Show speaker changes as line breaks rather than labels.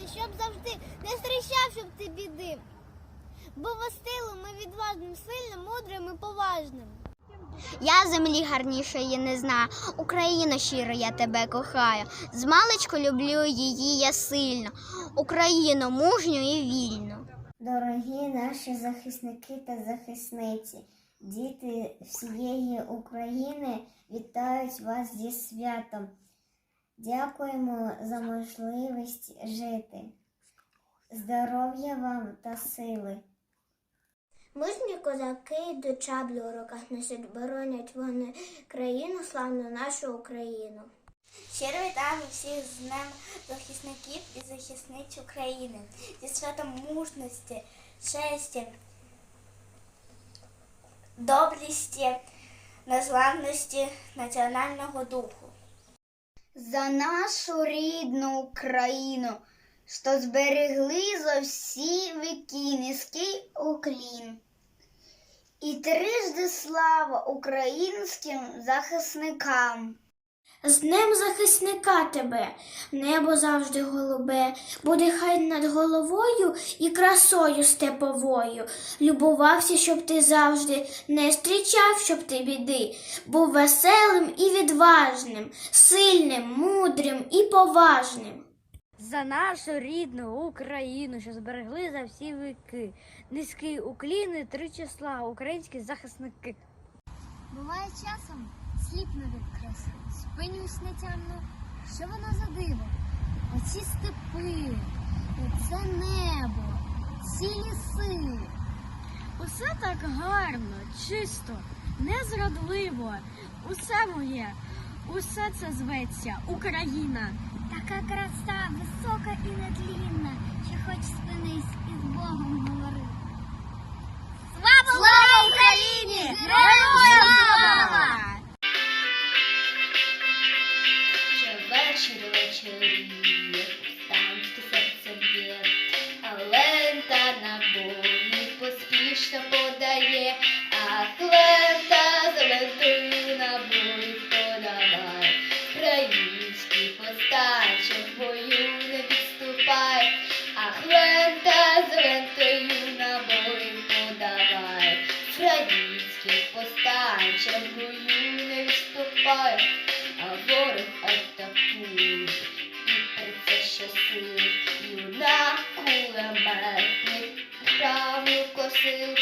любувався, щоб завжди не зустрічав, щоб ти біди. Був стилом і відважним, сильним, мудрим і поважним. Я землі гарнішої не знаю. Україно щиро, я тебе кохаю. Змалечку люблю її я сильно. Україну мужню і вільну.
Дорогі наші захисники та захисниці, діти всієї України вітають вас зі святом. Дякуємо за можливість жити. Здоров'я вам та сили.
Мужні козаки йдуть шаблю у руках несуть, боронять вони країну, славну нашу Україну. Щиро вітаємо всіх з Днем захисників і захисниць України, зі святом мужності, честі, доблісті, незламності національного духу. За нашу рідну Україну, що зберегли за всі віки низький уклін. І трижди слава українським захисникам. З Днем захисника тебе, небо завжди голубе, буде хай над головою і красою степовою. Любувався, щоб ти завжди не зустрічав, щоб ти біди, був веселим і відважним, сильним, мудрим і поважним.
За нашу рідну Україну, що зберегли за всі віки. Низький уклін і три числа, українські захисники.
Буває часом сліпну від краси, спинюсь нетямно, що воно за диво? Оці степи, це небо, ці ліси.
Усе так гарно, чисто, незрадливо. Усе моє, усе це зветься Україна.
Така краса, висока і нетлінна, що хоч спинись і з Богом говори.
Вечір вечоріє, повстанське серце б'є, а лента на бої поспішно подає, а лента за лентою на бої подавай. Український повстанче в бою не відступай, а лента за лентою на бої подавай. Український повстанче в бою не відступай. Thank you.